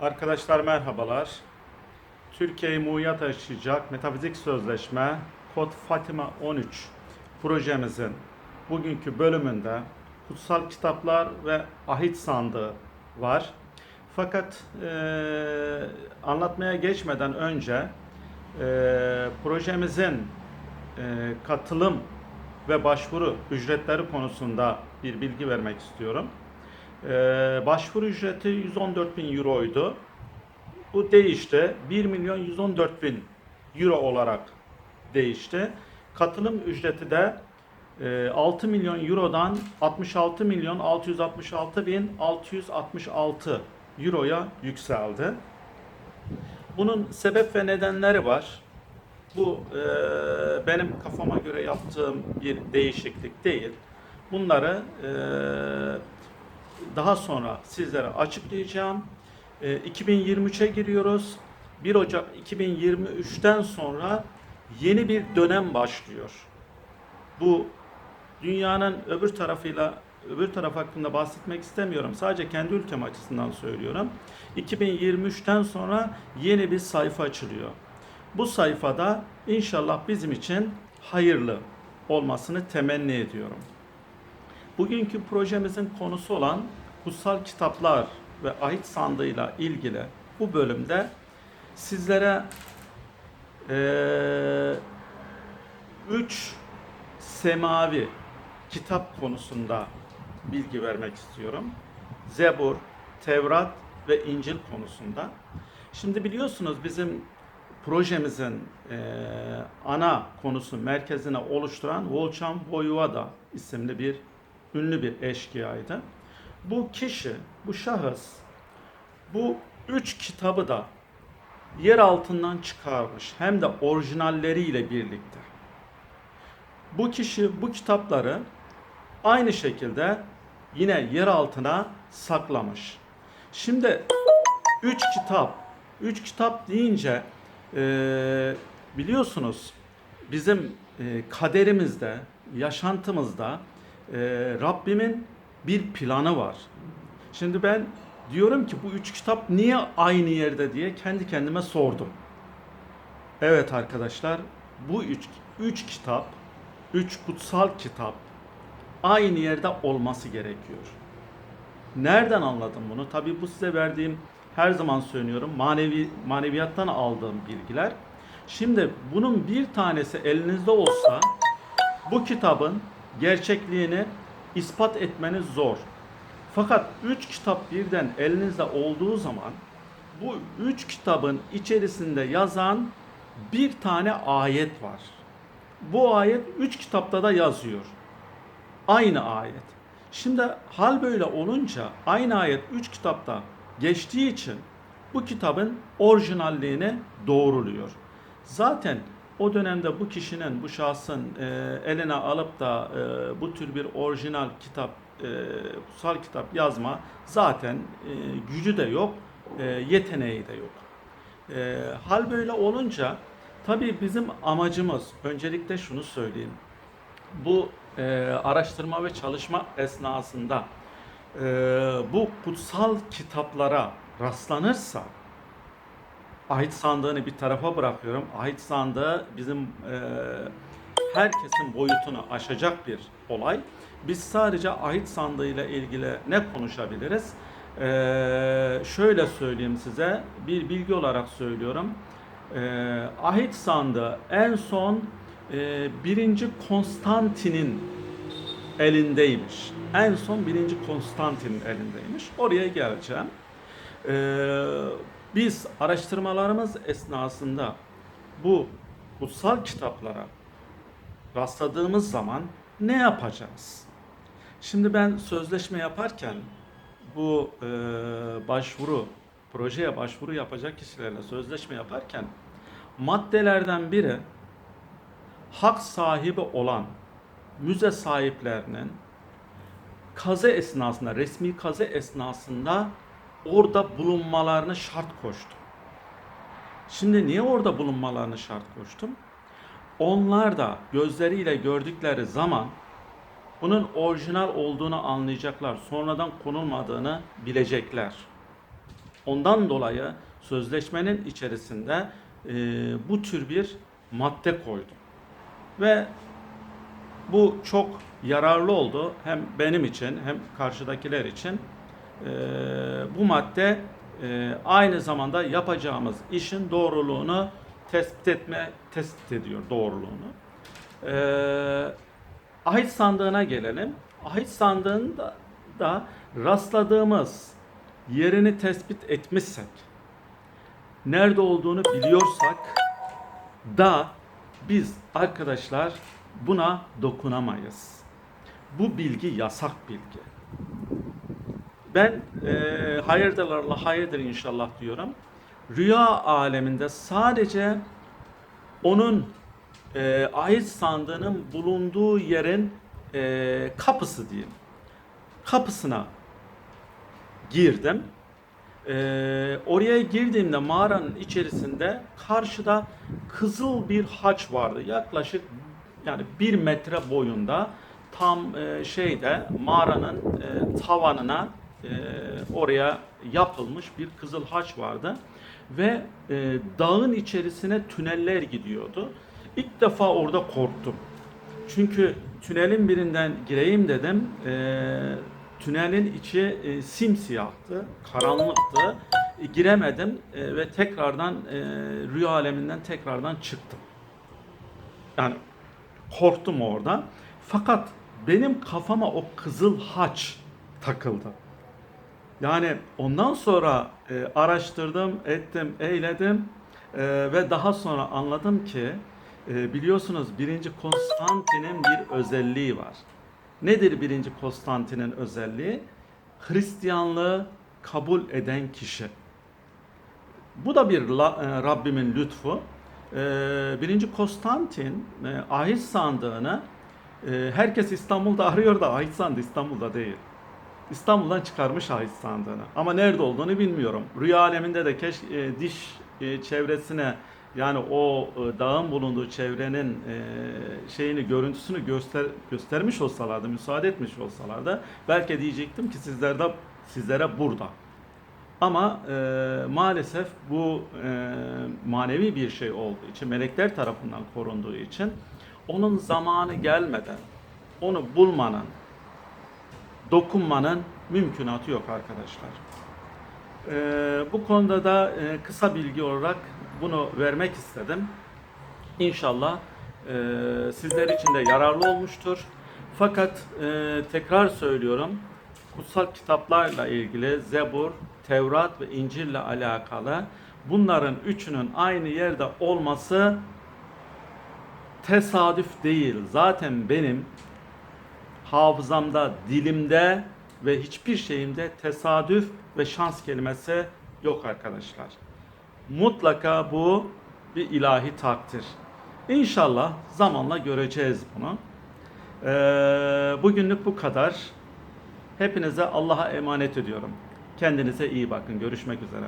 Arkadaşlar merhabalar. Türkiye'yi muya taşıyacak Metafizik Sözleşme Kod Fatima 13 projemizin bugünkü bölümünde kutsal kitaplar ve ahit sandığı var. Fakat eee, anlatmaya geçmeden önce eee, projemizin eee, katılım ve başvuru ücretleri konusunda bir bilgi vermek istiyorum. Ee, başvuru ücreti 114 bin euroydu. Bu değişti. 1 milyon 114 bin euro olarak değişti. Katılım ücreti de e, 6 milyon eurodan 66 milyon 666 bin 666 euroya yükseldi. Bunun sebep ve nedenleri var. Bu e, benim kafama göre yaptığım bir değişiklik değil. Bunları e, daha sonra sizlere açıklayacağım. E, 2023'e giriyoruz. 1 Ocak 2023'ten sonra yeni bir dönem başlıyor. Bu dünyanın öbür tarafıyla öbür taraf hakkında bahsetmek istemiyorum. Sadece kendi ülkem açısından söylüyorum. 2023'ten sonra yeni bir sayfa açılıyor. Bu sayfada inşallah bizim için hayırlı olmasını temenni ediyorum. Bugünkü projemizin konusu olan kutsal kitaplar ve ahit sandığıyla ilgili bu bölümde sizlere eee, üç semavi kitap konusunda bilgi vermek istiyorum. Zebur, Tevrat ve İncil konusunda. Şimdi biliyorsunuz bizim projemizin eee, ana konusu merkezine oluşturan Volchan Voyvoda isimli bir ünlü bir eşkıyaydı. Bu kişi, bu şahıs bu üç kitabı da yer altından çıkarmış hem de orijinalleriyle birlikte. Bu kişi bu kitapları aynı şekilde yine yer altına saklamış. Şimdi üç kitap, üç kitap deyince eee, biliyorsunuz bizim eee, kaderimizde, yaşantımızda eee, Rabbimin bir planı var. Şimdi ben diyorum ki bu üç kitap niye aynı yerde diye kendi kendime sordum. Evet arkadaşlar bu üç, üç kitap, üç kutsal kitap aynı yerde olması gerekiyor. Nereden anladım bunu? Tabii bu size verdiğim her zaman söylüyorum manevi maneviyattan aldığım bilgiler. Şimdi bunun bir tanesi elinizde olsa bu kitabın gerçekliğini ispat etmeniz zor. Fakat üç kitap birden elinizde olduğu zaman bu üç kitabın içerisinde yazan bir tane ayet var. Bu ayet üç kitapta da yazıyor. Aynı ayet. Şimdi hal böyle olunca aynı ayet üç kitapta geçtiği için bu kitabın orijinalliğini doğruluyor. Zaten o dönemde bu kişinin, bu şahsın e, eline alıp da e, bu tür bir orijinal kitap, e, kutsal kitap yazma zaten e, gücü de yok, e, yeteneği de yok. E, hal böyle olunca tabii bizim amacımız, öncelikle şunu söyleyeyim. Bu e, araştırma ve çalışma esnasında e, bu kutsal kitaplara rastlanırsa ahit sandığını bir tarafa bırakıyorum. Ahit sandığı bizim e, herkesin boyutunu aşacak bir olay. Biz sadece ahit sandığıyla ilgili ne konuşabiliriz? E, şöyle söyleyeyim size, bir bilgi olarak söylüyorum. E, ahit sandığı en son e, birinci Konstantin'in elindeymiş. En son birinci Konstantin'in elindeymiş. Oraya geleceğim. Ee, biz araştırmalarımız esnasında bu kutsal kitaplara rastladığımız zaman ne yapacağız? Şimdi ben sözleşme yaparken bu e, başvuru, projeye başvuru yapacak kişilerle sözleşme yaparken maddelerden biri hak sahibi olan müze sahiplerinin kazı esnasında, resmi kazı esnasında orada bulunmalarını şart koştum. Şimdi niye orada bulunmalarını şart koştum? Onlar da gözleriyle gördükleri zaman bunun orijinal olduğunu anlayacaklar. Sonradan konulmadığını bilecekler. Ondan dolayı sözleşmenin içerisinde e, bu tür bir madde koydum. Ve bu çok yararlı oldu hem benim için hem karşıdakiler için. Ee, bu madde e, aynı zamanda yapacağımız işin doğruluğunu tespit etme tespit ediyor doğruluğunu. Ee, ahit sandığına gelelim. Ahit sandığında da rastladığımız yerini tespit etmişsek, nerede olduğunu biliyorsak da biz arkadaşlar buna dokunamayız. Bu bilgi yasak bilgi. Ben e, hayırdılarla hayırdır inşallah diyorum. Rüya aleminde sadece onun e, ahit sandığının bulunduğu yerin e, kapısı diyeyim. Kapısına girdim. Ee, oraya girdiğimde mağaranın içerisinde karşıda kızıl bir haç vardı. Yaklaşık yani bir metre boyunda tam e, şeyde mağaranın e, tavanına e, oraya yapılmış bir kızıl haç vardı ve e, dağın içerisine tüneller gidiyordu. İlk defa orada korktum. Çünkü tünelin birinden gireyim dedim. Ee, tünelin içi e, simsiyahtı, karanlıktı. E, giremedim e, ve tekrardan e, rüya aleminden tekrardan çıktım. Yani korktum orada. Fakat benim kafama o kızıl haç takıldı. Yani ondan sonra e, araştırdım, ettim, eyledim E, ve daha sonra anladım ki e, biliyorsunuz birinci Konstantin'in bir özelliği var. Nedir birinci Konstantin'in özelliği? Hristiyanlığı kabul eden kişi. Bu da bir e, Rabbimin lütfu. E, birinci Konstantin e, ahit sandığını herkes İstanbul'da arıyor da ahit sandığı İstanbul'da değil. İstanbul'dan çıkarmış ahit sandığını. Ama nerede olduğunu bilmiyorum. Rüya aleminde de keş e, diş e, çevresine yani o e, dağın bulunduğu çevrenin e, şeyini görüntüsünü göster göstermiş olsalardı, müsaade etmiş olsalardı belki diyecektim ki sizlerde sizlere burada. Ama e, maalesef bu e, manevi bir şey olduğu için, melekler tarafından korunduğu için onun zamanı gelmeden onu bulmanın, dokunmanın mümkünatı yok arkadaşlar. Ee, bu konuda da e, kısa bilgi olarak bunu vermek istedim. İnşallah e, sizler için de yararlı olmuştur. Fakat e, tekrar söylüyorum, kutsal kitaplarla ilgili Zebur, Tevrat ve İncil ile alakalı bunların üçünün aynı yerde olması tesadüf değil. Zaten benim hafızamda, dilimde ve hiçbir şeyimde tesadüf ve şans kelimesi yok arkadaşlar. Mutlaka bu bir ilahi takdir. İnşallah zamanla göreceğiz bunu. Ee, bugünlük bu kadar. Hepinize Allah'a emanet ediyorum. Kendinize iyi bakın. Görüşmek üzere.